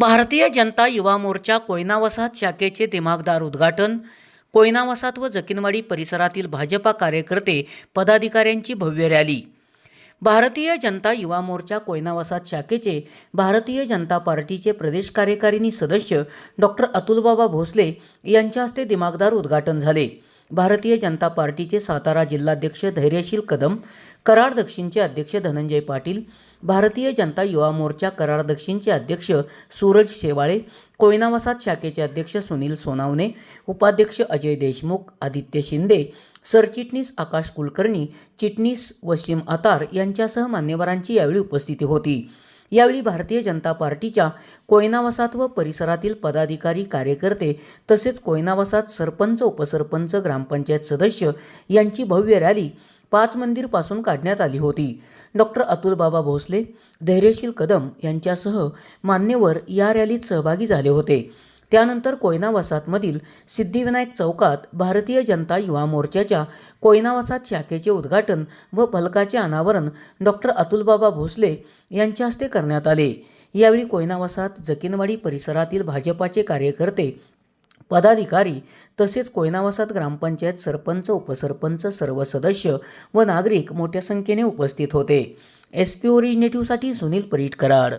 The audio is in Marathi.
भारतीय जनता युवा मोर्चा कोयना वसाहत शाखेचे दिमागदार उद्घाटन. कोयना वसाहत व जकिनवाडी परिसरातील भाजपा कार्यकर्ते पदाधिकाऱ्यांची भव्य रॅली. भारतीय जनता युवा मोर्चा कोयना वसाहत शाखेचे भारतीय जनता पार्टीचे प्रदेश कार्यकारिणी सदस्य डॉक्टर अतुलबाबा भोसले यांच्या हस्ते दिमागदार उद्घाटन झाले. भारतीय जनता पार्टीचे सातारा जिल्हाध्यक्ष धैर्यशील कदम कराड दक्षिणचे अध्यक्ष धनंजय पाटील भारतीय जनता युवा मोर्चा कराड दक्षिणचे अध्यक्ष सूरज शेवाळे कोयना वसाहत शाखेचे अध्यक्ष सुनील सोनावणे उपाध्यक्ष अजय देशमुख आदित्य शिंदे सरचिटणीस आकाश कुलकर्णी चिटणीस वसीम अतार यांच्यासह मान्यवरांची यावेळी उपस्थिती होती. यावेळी भारतीय जनता पार्टीच्या कोयनावसात व परिसरातील पदाधिकारी कार्यकर्ते तसेच कोयनावसात सरपंच उपसरपंच ग्रामपंचायत सदस्य यांची भव्य रॅली पाच मंदिरपासून काढण्यात आली होती. डॉक्टर अतुलबाबा भोसले धैर्यशील कदम यांच्यासह मान्यवर या रॅलीत सहभागी झाले होते. त्यानंतर कोयना वसाहतमधील सिद्धिविनायक चौकात भारतीय जनता युवा मोर्चाच्या कोयना वसाहत शाखेचे उद्घाटन व फलकाचे अनावरण डॉक्टर अतुलबाबा भोसले यांच्या हस्ते करण्यात आले. यावेळी कोयना वसाहत जकिनवाडी परिसरातील भाजपाचे कार्यकर्ते पदाधिकारी तसेच कोयना वसाहत ग्रामपंचायत सरपंच उपसरपंच सर्व सदस्य व नागरिक मोठ्या संख्येने उपस्थित होते. एस पी ओरिजिनेटिव्हसाठी सुनील परीट कराड.